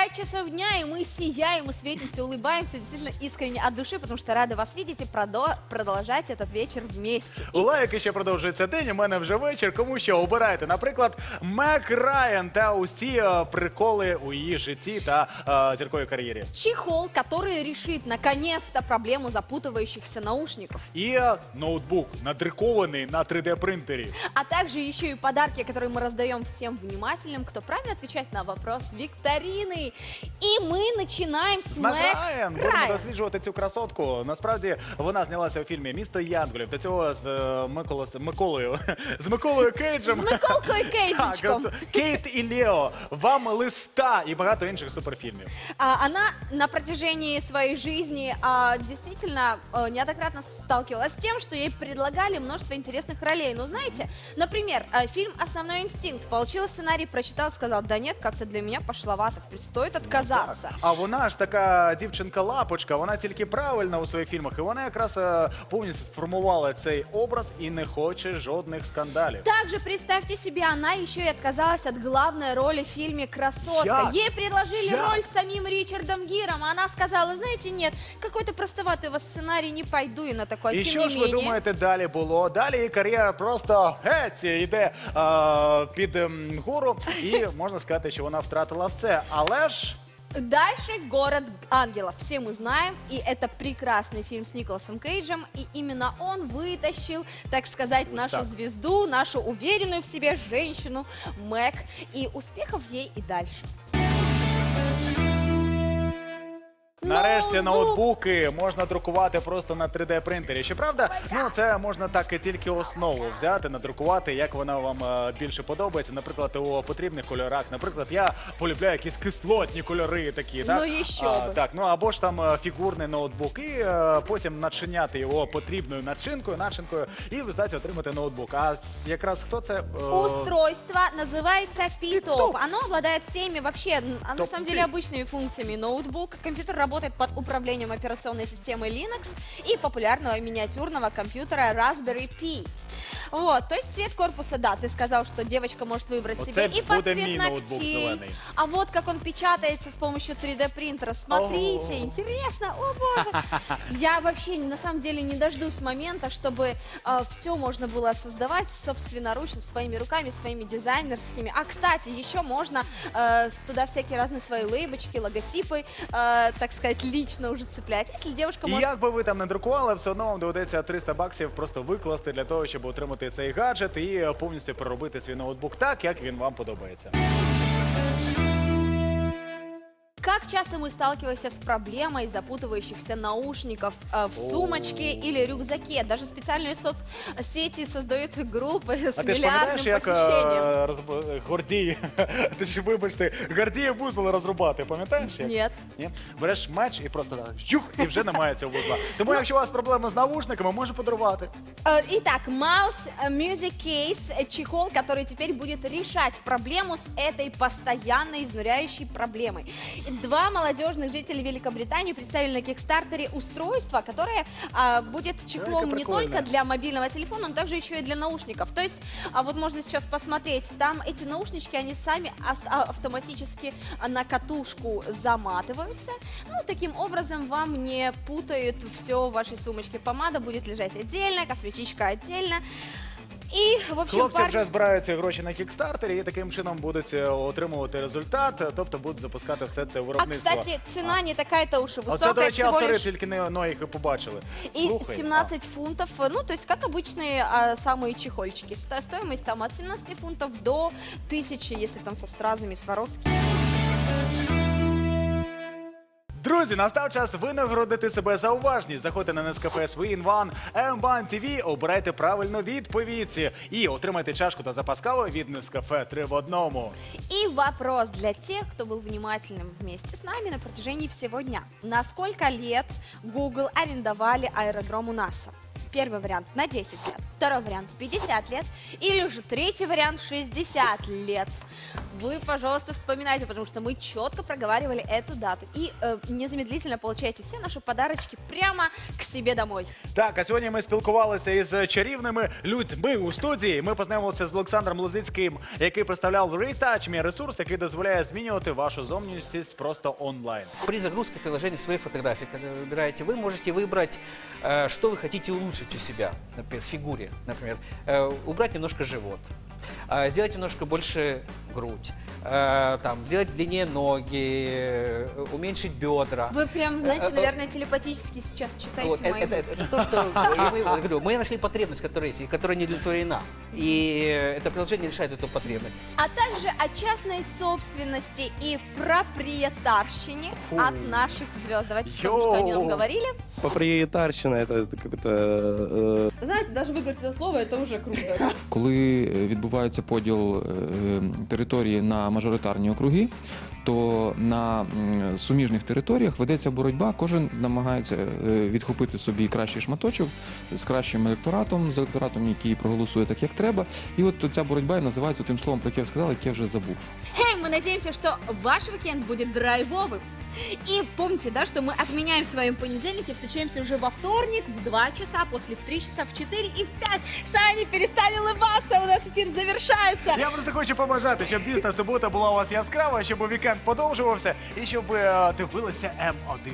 Пять часов дня, и мы сияем, мы светимся, улыбаемся действительно искренне от души, потому что рады вас видеть и продо- продолжать этот вечер вместе. У лайки ще продовжується день. У мене вже вечір. Кому що обирайте? Наприклад, Мек Райан та усі е, приколи у її житті та е, зірковій кар'єрі. Чехол, который решит наконец-то проблему запутывающихся наушников. І е, ноутбук надрикований на 3D принтері. А также еще и подарки, которые мы раздаем всем внимательным, кто правильно отвечает на вопрос викторины. И мы начинаем с Мек Мэг Райан. Будемо Райан. досліджувати цю красотку. Насправді вона знялася у фільмі Місто Янголів. До цього з е, Миколас Миколою з Миколою Кейджем. С Миколкой Так, Кейджичком. от, Кейт і Лео, вам листа і багато інших суперфільмів. А, Она на протяжении своей жизни а, действительно а, неоднократно сталкивалась с тем, что ей предлагали множество интересных ролей. Ну, знаете, например, а, фильм «Основной инстинкт». Получила сценарий, прочитал, сказал, да нет, как-то для меня пошловато, стоит отказаться. Так. А вона ж така дівчинка-лапочка, вона тільки правильна у своїх фільмах, і вона якраз е, повністю сформувала цей образ і не хоче жодних скандалів. Также, представьте себе, она еще и отказалась от главной роли в фильме «Красотка». Я- Ей предложили Я- роль с самим Ричардом Гиром, а она сказала, знаете, нет, какой-то простоватый у вас сценарий, не пойду я на такое. І Тем що не ж ви менее, думаєте, далі було? Далі її кар'єра просто геть йде е, під ем, гору, і можна сказати, що вона втратила все. Але ж Дальше «Город ангелов». Все мы знаем, и это прекрасный фильм с Николасом Кейджем, и именно он вытащил, так сказать, нашу так. звезду, нашу уверенную в себе женщину Мэг, и успехов ей и дальше. нарешті Ноутбук. ноутбуки можна друкувати просто на 3D принтері. Щоправда, ну це можна так і тільки основу взяти, надрукувати, як вона вам е, більше подобається. Наприклад, у потрібних кольорах. Наприклад, я полюбляю якісь кислотні кольори такі. Так? Ну, і що А, би. так, ну або ж там е, фігурний ноутбук, і е, потім начиняти його потрібною начинкою, начинкою, і в результаті отримати ноутбук. А с- якраз хто це? Е, Устройство называется P-Top. P-Top. Оно обладает всеми вообще, м, а на Топ самом три. деле, обычными функциями. Ноутбук, компьютер работает под управлением операционной системой Linux и популярного миниатюрного компьютера Raspberry Pi. Вот, то есть цвет корпуса, да, ты сказал, что девочка может выбрать Вот себе и под цвет ноутбук ногтей. А вот как он печатается с помощью 3D принтера. Смотрите, О. интересно, о боже. Я вообще на самом деле не дождусь момента, чтобы все можно было создавать собственноручно своими руками, своими дизайнерскими. А кстати, еще можно э, туда всякие разные свои лейбочки, логотипы, э, так сказать, лично уже цеплять. Если девушка І может як би ви там не друкували, все одно вам доведеться 300 баксів просто викласти для того, щоб отримати цей гаджет і повністю проробити свій ноутбук так, як він вам подобається. Как часто мы сталкиваемся с проблемой запутывающихся наушников э, в сумочке или рюкзаке? Даже специальные соцсети создают группы с А ти ж миллиардным пам'ятаєш, як посещением. е, розб- Гордій, ти ж вибачте, Гордія вузол розрубати, пам'ятаєш? як? Нет. Ні? Береш меч і просто так, щух, і вже немає цього вузла. Тому якщо у вас проблеми з навушниками, можу подарувати. Э, Итак, Mouse э, Music Case, э, чехол, который теперь будет решать проблему с этой постоянно изнуряющей проблемой. Два молодежных жителей Великобритании представили на Кикстартере устройство, которое а, будет чехлом не только для мобильного телефона, но также еще и для наушников. То есть, а вот можно сейчас посмотреть, там эти наушнички, они сами а, автоматически на катушку заматываются. Ну, таким образом вам не путают все в вашей сумочке. Помада будет лежать отдельно, косметичка отдельно. И, в общем, Хлопці парни- вже збираються гроші на кікстартері і таким чином будуть е, отримувати результат, е, тобто будуть запускати все це А, виробництво. кстати, цена не такая-то уж и Оце, высокая, до речі, всего автори лишь тільки не но їх і побачили. И Слухай, 17 фунтов, э, ну, то есть как обычные а, самые чехольчики. Сто- Стоимость там от 17 фунтов до 1000, если там со стразами, Сваровски. Друзі, настав час винагородити себе за уважність. Заходьте на Nescafe Swin One M1 TV, обирайте правильну відповідь і отримайте чашку та запас кави від Nescafe 3 в одному. И вопрос для тех, кто был внимательным вместе с нами на протяжении всего дня. На сколько лет Google арендовали аэродром у НАСА? Первый вариант на 10 лет, второй вариант 50 лет или же третий вариант 60 лет. Вы, пожалуйста, вспоминайте, потому что мы четко проговаривали эту дату. И э, незамедлительно получаете все наши подарочки прямо к себе домой. Так, а сьогодні ми спілкувалися із чарівними людьми у студії. Ми познайомилися з Олександром Лозицьким, який представляв Retouch, мій ресурс, який дозволяє змінювати вашу зовнішність просто онлайн. При загрузке приложения своей фотографии, когда вы выбираете, вы можете выбрать, э, что вы хотите улучшить у себя, например, в фигуре, например, Э, убрать немножко живот, сделать немножко больше грудь, э, там, сделать длиннее ноги, э, уменьшить бедра. Вы прям, знаете, Э, э, наверное, телепатически сейчас читаете Вот, это, мои это- мысли. это то, что я- мы, говорю, мы нашли потребность, которая есть, и которая не удовлетворена. И э, это приложение решает эту потребность. а также о частной собственности и проприетарщине от наших звезд. Давайте вспомним, что они нам говорили. Проприетарщина это, это как-то э, Знаете, даже выговорить это слово, это уже круто. Коли е, відбувається поділ е, території на мажоритарні округи, то на суміжних територіях ведеться боротьба. Кожен намагається е, відхопити собі кращий шматочок з кращим електоратом, з електоратом, який проголосує так, як треба. І от ця боротьба і називається тим словом, про яке я сказав, яке вже забув. Хей, мы надеемся, что ваш уикенд будет драйвовым. И помните, да, что мы отменяем с вами понедельник и встречаемся уже во вторник в 2 часа, после в 3 часа, в 4 и в 5. Саня, перестали улыбаться, у нас эфир завершается. Я просто хочу побажати, щоб дійсно субота була у вас яскрава, щоб вікенд подовжувався і щоб е, дивилися М1.